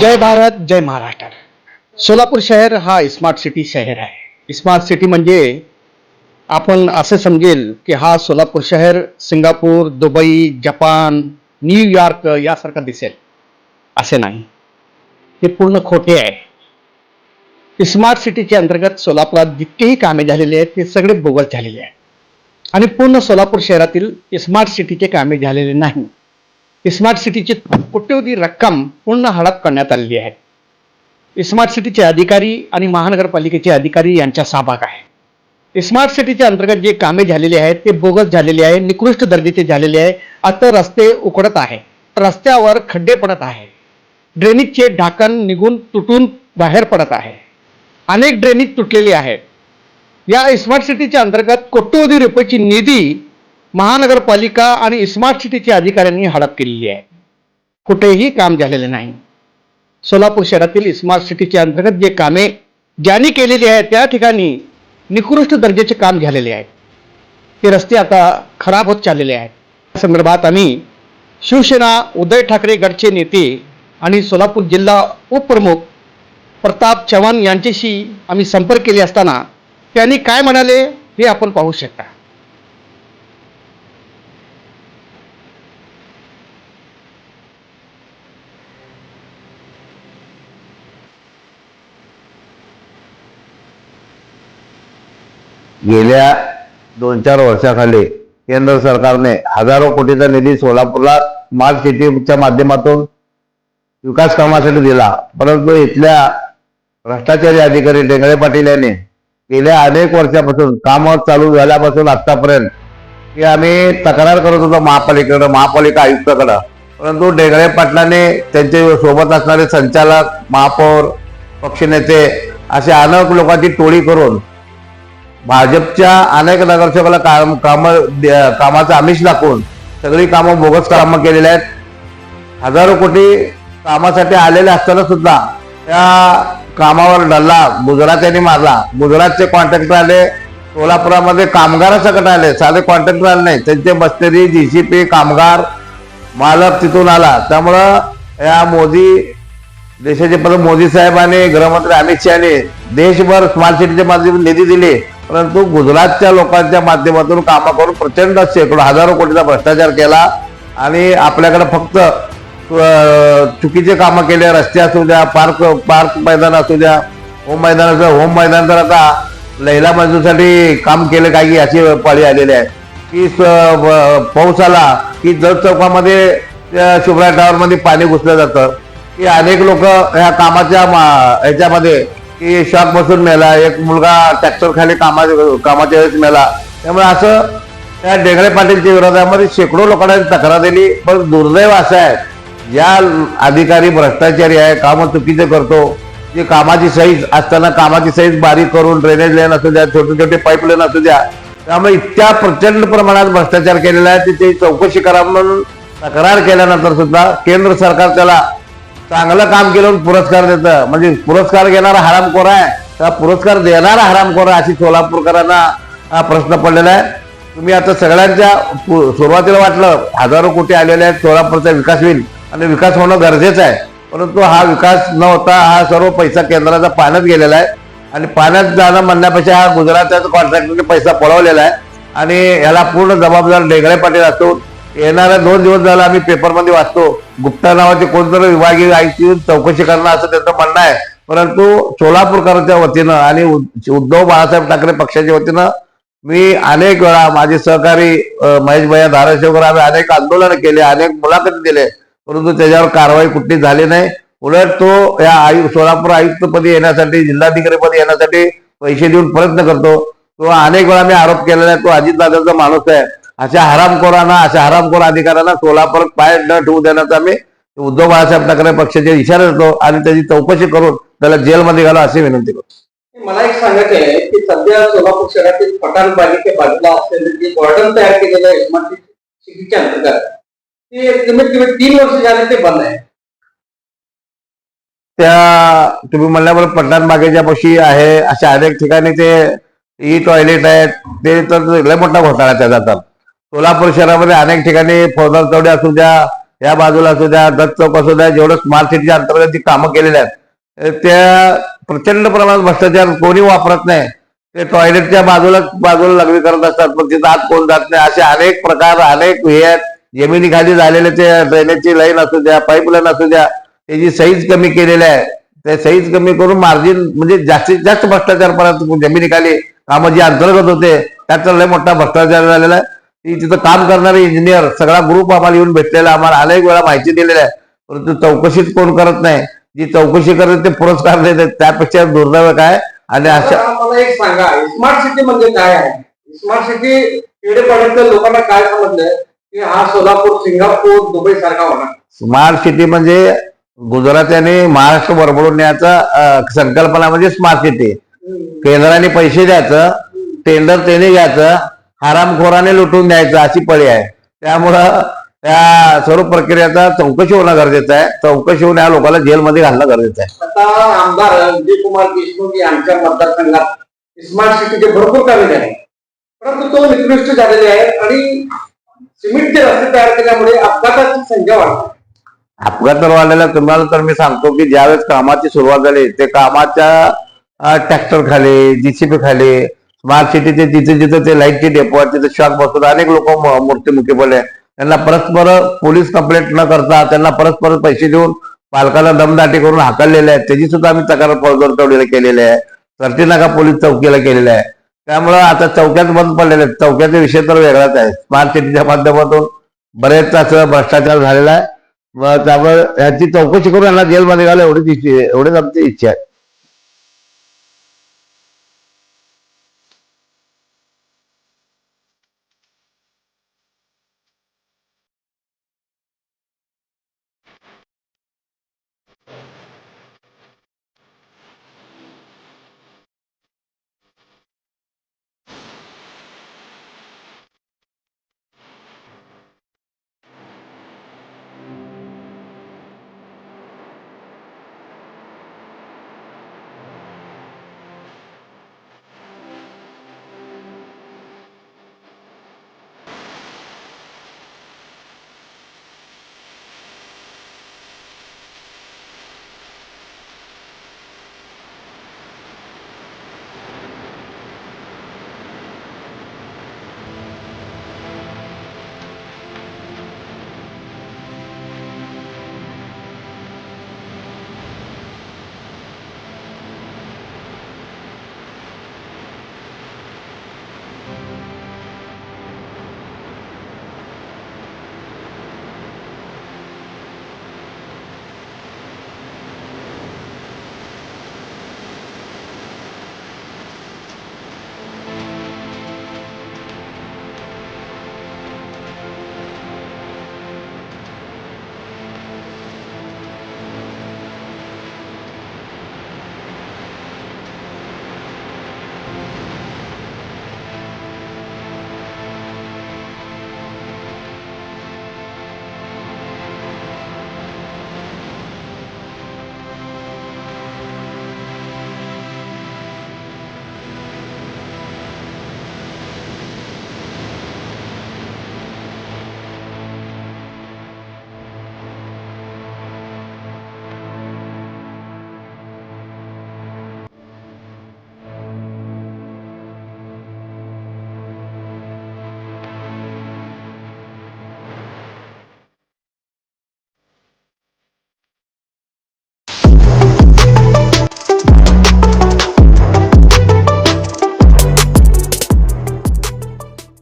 जय भारत जय महाराष्ट्र. सोलापूर शहर हा smart city शहर आहे. स्मार्ट सिटी म्हणजे आपण असं समजेल की हा सोलापूर शहर सिंगापूर दुबई जपान न्यूयॉर्क यासारखा दिसेल. असे नाही. हे पूर्ण खोटे आहे. स्मार्ट सिटीच्या अंतर्गत सोलापुरात जितकेही कामे झालेले आहेत ते सगळे बोगस झालेले आहेत. आणि पूर्ण सोलापूर शहरातील स्मार्ट सिटीचे कामे झालेले नाही. स्मार्ट सिटीची कोट्यवधी रक्कम पूर्ण हडप करण्यात आलेली आहे. स्मार्ट सिटीचे अधिकारी आणि महानगरपालिकेचे अधिकारी यांचा सहभाग आहे. स्मार्ट सिटीच्या अंतर्गत जे कामे झालेली आहेत ते बोगस झालेले आहे निकृष्ट दर्जाचे झालेले आहे. आता रस्ते उकडत आहे. रस्त्यावर खड्डे पडत आहे. ड्रेनेजचे ढाकण निघून तुटून बाहेर पडत आहे. अनेक ड्रेनेज तुटलेले आहेत. या स्मार्ट सिटीच्या अंतर्गत कोट्यवधी रुपयाची निधी महानगरपालिका आणि स्मार्ट सिटीच्या अधिकाऱ्यांनी हडप केलेली आहे. कुठेही काम झालेले नाही. सोलापूर शहरातील स्मार्ट सिटीच्या अंतर्गत जे कामे ज्यांनी केलेली आहेत त्या ठिकाणी निकृष्ट दर्जाचे काम झालेले आहे. ते रस्ते आता खराब होत चाललेले आहेत. या संदर्भात आम्ही शिवसेना उदय ठाकरे गटचे नेते आणि सोलापूर जिल्हा उपप्रमुख प्रताप चव्हाण यांच्याशी आम्ही संपर्क केले असताना त्यांनी काय म्हणाले हे आपण पाहू शकता. गेल्या दोन चार वर्षाखाली केंद्र सरकारने हजारो कोटीचा निधी सोलापूरला स्मार्ट सिटीच्या माध्यमातून विकास कामासाठी दिला. परंतु इथल्या भ्रष्टाचारी अधिकारी डेंगळे पाटील यांनी गेल्या अनेक वर्षापासून कामं चालू झाल्यापासून आतापर्यंत की आम्ही तक्रार करत होतो महापालिकेकडं महापालिका आयुक्ताकडं. परंतु डेंगळे पाटलांनी त्यांचे सोबत असणारे संचालक महापौर पक्षनेते असे अनेक लोकांची टोळी करून भाजपच्या अनेक नगरसेवकाला काम काम कामाचं आमिष दाखवून सगळी कामं बोगस कामं केलेली आहेत. हजारो कोटी कामासाठी आलेले असताना सुद्धा त्या कामावर डल्ला गुजरात यांनी मारला. गुजरातचे कॉन्ट्रॅक्टर आले सोलापुरामध्ये कामगारासकट आले. साधे कॉन्ट्रॅक्टर आले नाही. त्यांचे सी जीसीपी कामगार मालक तिथून आला. त्यामुळं या मोदी देशाचे पंतप्रधान मोदी साहेबांनी गृहमंत्री अमित शहाने देशभर स्मार्ट सिटीच्या माध्यमातून निधी दिली. परंतु गुजरातच्या लोकांच्या माध्यमातून कामं करून प्रचंड शेकडो हजारो कोटीचा भ्रष्टाचार केला आणि आपल्याकडे फक्त चुकीचे कामं केले रस्ते असू द्या पार्क पार्क मैदान असू द्या होम मैदान असू होम मैदान तर आता लैला मजूरसाठी काम केलं काही अशी पाळी आलेली आहे की स- पाऊस आला की जत चौकामध्ये शुभ्रा टावरमध्ये पाणी घुसलं जातं. की अनेक लोक ह्या कामाच्या मा- ह्याच्यामध्ये की शॉक बसून मेला एक मुलगा ट्रॅक्टर खाली कामा कामाच्या वेळेस मेला. त्यामुळे असं त्या डेंगळे पाटीलच्या विरोधामध्ये शेकडो लोकांना तक्रार दिली. पण दुर्दैव असं आहे ज्या अधिकारी भ्रष्टाचारी आहे कामं चुकीचे करतो जे कामाची साईज असताना कामाची साईज बारीक करून ड्रेनेज लाईन असू द्या छोटे छोटे पाईपलाईन असू द्या त्यामुळे इतक्या प्रचंड प्रमाणात भ्रष्टाचार केलेला आहे तिथे चौकशी करा म्हणून तक्रार केल्यानंतर सुद्धा केंद्र सरकार त्याला चांगलं काम केलं पुरस्कार देतं. म्हणजे पुरस्कार घेणारा हरामखोर आहे. तर पुरस्कार देणारा हरामखोर आहे अशी सोलापूरकरांना हा प्रश्न पडलेला आहे. तुम्ही आता सगळ्यांच्या पु- सुरुवातीला वाटलं हजारो कोटी आलेले आहेत सोलापूरचा विकास होईल आणि विकास होणं गरजेचं आहे. परंतु हा विकास न होता हा सर्व पैसा केंद्राचा पाण्यात गेलेला आहे. आणि पाण्यात जाणं म्हणण्यापेक्षा हा गुजरातच्या कॉन्ट्रॅक्टरने पैसा पळवलेला आहे. आणि याला पूर्ण जबाबदार डेगळे पाटील असून येणाऱ्या दोन दिवस झाला आम्ही पेपरमध्ये वाचतो. गुप्ता नावाचे कोणतरी विभागीय आयुक्त चौकशी करणं असं त्यांचं म्हणणं आहे. परंतु सोलापूरकरांच्या वतीनं आणि उद्धव बाळासाहेब ठाकरे पक्षाच्या वतीनं मी अनेक वेळा माझे सहकारी महेश भैया धाराशिवकर आम्ही अनेक आंदोलन केले अनेक मुलाखती दिले. परंतु त्याच्यावर कारवाई कुठली झाली नाही. उलट तो या आयु सोलापूर आयुक्तपदी येण्यासाठी जिल्हाधिकारीपदी येण्यासाठी पैसे देऊन प्रयत्न करतो. तो अनेक वेळा मी आरोप केलेला आहे. तो अजितदादाचा माणूस आहे. अशा हरामखोरांना अशा हरामखोर अधिकाऱ्यांना सोलापूर पाय न ठेवू देण्याचा आम्ही उद्धव बाळासाहेब ठाकरे पक्षाचे इशारे देतो आणि त्याची चौकशी करून त्याला जेलमध्ये घाला अशी विनंती करतो. मला एक सांगायचं आहे की सध्या सोलापूर शहरातील पठाण बागेच्या बाजूला असलेलं जे गॉर्डन तयार केलेलं आहे सिटीच्या अंतर्गत ते कमीत कमी तीन वर्ष झाले ते बंद आहे. त्या तुम्ही म्हणल्याबरोबर पठाण बागेच्या पशी आहे अशा अनेक ठिकाणी ते ई टॉयलेट आहेत ते तर लय मोठा घोटाळा त्याचा तर. सोलापूर शहरामध्ये अनेक ठिकाणी फौजदार चौडे असू द्या या बाजूला असू द्या दत्त चौक असू द्या जेवढं स्मार्ट सिटीच्या अंतर्गत जी कामं केलेली आहेत त्या प्रचंड प्रमाणात भ्रष्टाचार कोणी वापरत नाही. ते टॉयलेटच्या बाजूला बाजूला लघवी करत असतात पण तिथं आत कोण जात नाही. असे अनेक प्रकार अनेक हे आहेत. जमिनीखाली झालेले ते ड्रेनेजची लाईन असू द्या पाईपलाईन असू द्या त्याची सईज कमी केलेली आहे ते सईज कमी करून मार्जिन म्हणजे जास्तीत जास्त भ्रष्टाचार परत जमिनीखाली कामं जे अंतर्गत होते त्याचा लय मोठा भ्रष्टाचार झालेला आहे. तिथं काम करणारे इंजिनियर सगळा ग्रुप आम्हाला येऊन भेटलेला. आम्हाला अनेक वेळा माहिती दिलेली आहे. परंतु चौकशीच कोण करत नाही? जी चौकशी करते ते पुरस्कार देतात त्यापेक्षा दुर्दैव काय? आणि अशा मला एक सांगा स्मार्ट सिटी म्हणजे काय आहे? स्मार्ट सिटी खेडेपाड्यातल्या लोकांना काय समजलंय की हा सोलापूर सिंगापूर दुबई सारखा होणार स्मार्ट सिटी म्हणजे गुजरात आणि महाराष्ट्र बरोबरून न्यायचा अं, संकल्पना म्हणजे स्मार्ट सिटी केंद्राने पैसे द्यायचं टेंडर त्याने घ्यायचं हरामखोराने लुटून द्यायचं अशी पळी आहे. त्यामुळं त्या सर्व प्रक्रियेचा चौकशी होणं गरजेचं आहे. चौकशी होऊन या लोकांना जेलमध्ये घालणं गरजेचं आहे. आता आमदार विजय कुमार देशमुख यांच्या मतदारसंघात स्मार्ट सिटीचे भरपूर कामे झाले परंतु तो निकृष्ट झालेले आहे आणि सिमेंटचे रस्ते तयार केल्यामुळे अपघाताची संख्या वाढते. अपघात वाढलेला तुम्हाला तर मी सांगतो की ज्यावेळेस कामाची सुरुवात झाली ते कामाच्या ट्रॅक्टर खाली जीसीपी खाली स्मार्ट सिटीचे जिथे जिथे ते लाईटचे डेपो आहेत तिथे शॉक बसतात अनेक लोक मूर्तीमुखी पडले त्यांना परस्पर पोलीस कंप्लेंट न करता त्यांना परस्पर पैसे देऊन पालकाला दमदाटी करून हाकललेले आहेत. त्याची सुद्धा आम्ही तक्रार फौजदारकडे केलेली आहे. सरटी नाका पोलीस चौकीला केलेले आहे. त्यामुळं आता चौक्यात बंद पडलेले आहेत. चौक्याचा विषय तर वेगळाच आहे स्मार्ट सिटीच्या माध्यमातून बरेच असं भ्रष्टाचार झालेला आहे. त्यामुळे याची चौकशी करून यांना जेलमध्ये घाला एवढीच इच्छा एवढीच आमची इच्छा आहे.